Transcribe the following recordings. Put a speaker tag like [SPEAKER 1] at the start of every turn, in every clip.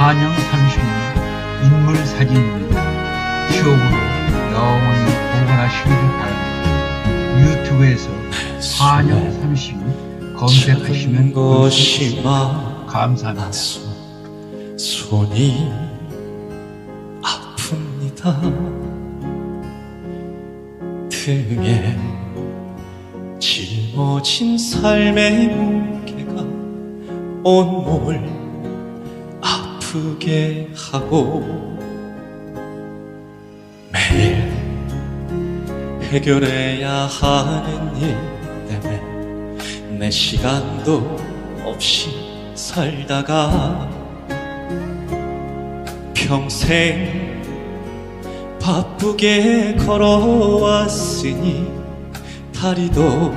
[SPEAKER 1] 한영 30년 인물 사진입니다. 추억으로 영원히 보관하시기를 바랍니다. 유튜브에서 한영 30년 검색하시면 볼수
[SPEAKER 2] 것이
[SPEAKER 1] 있습니다. 감사합니다.
[SPEAKER 2] 손이 아픕니다. 등에 짊어진 삶의 무게가 온몸을 아프게 하고 매일 해결해야 하는 일 때문에 내 시간도 없이 살다가 평생 바쁘게 걸어왔으니 다리도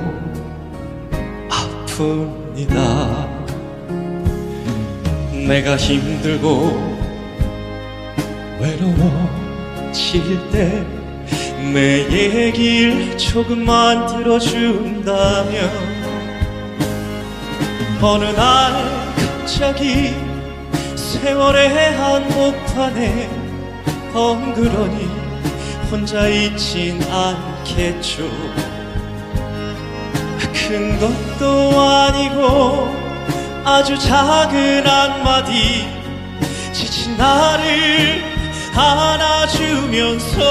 [SPEAKER 2] 아픕니다. 내가 힘들고 외로워질 때 내 얘길 조금만 들어준다면 어느 날 갑자기 세월의 한복판에 덩그러니 혼자 있진 않겠죠. 큰 것도 아니고 아주 작은 한마디. 지친 나를 안아주면서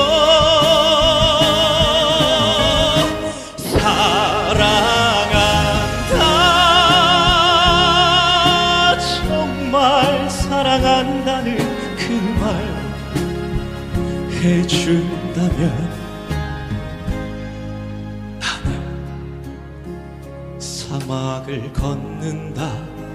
[SPEAKER 2] 사랑한다. 정말 사랑한다는 그 말 해준다면 사막을 걷는다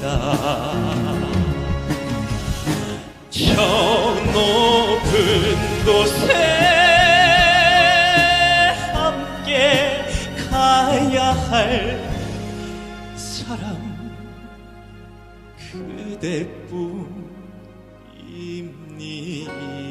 [SPEAKER 2] 다. 저 높은 곳에 함께 가야 할 사람 그대뿐입니다.